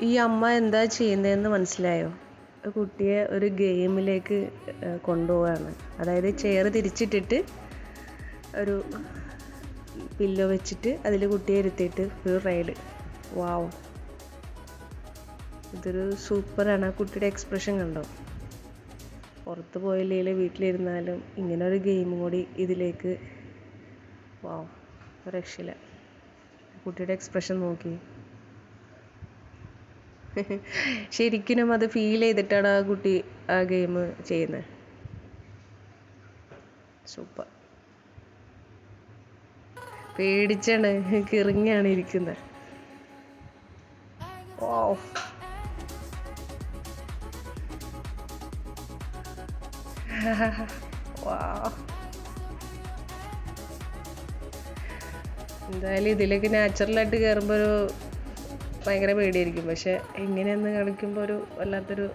ഈ അമ്മ എന്താ ചെയ്യുന്നതെന്ന് മനസ്സിലായോ? കുട്ടിയെ ഒരു ഗെയിമിലേക്ക് കൊണ്ടുപോവാണ്. അതായത് ചെയർ തിരിച്ചിട്ടിട്ട് ഒരു പില്ലോ വെച്ചിട്ട് അതിൽ കുട്ടിയെ ഇരുത്തിയിട്ട് ഒരു റൈഡ്. വാവ് ഇതൊരു സൂപ്പറാണ്. ആ കുട്ടിയുടെ എക്സ്പ്രഷൻ കണ്ടോ? പുറത്ത് പോയില്ലെങ്കിൽ വീട്ടിലിരുന്നാലും ഇങ്ങനെ ഒരു ഗെയിം കൂടി ഇതിലേക്ക്. വാവ് രക്ഷയില്ല. കുട്ടിയുടെ എക്സ്പ്രഷൻ നോക്കി. ശരിക്കും അത് ഫീൽ ചെയ്തിട്ടാണ് ആ കുട്ടി ആ ഗെയിം ചെയ്യുന്നത് സൂപ്പർ പേടിച്ചാണ് കിറങ്ങിയാണ് ഇരിക്കുന്നത് ഓ എന്തായാലും ഇതിലേക്ക് നാച്ചുറലായിട്ട് കയറുമ്പോൾ ഒരു ഭയങ്കര പേടിയായിരിക്കും. പക്ഷെ ഇങ്ങനെയൊന്ന് കളിക്കുമ്പോൾ ഒരു വല്ലാത്തൊരു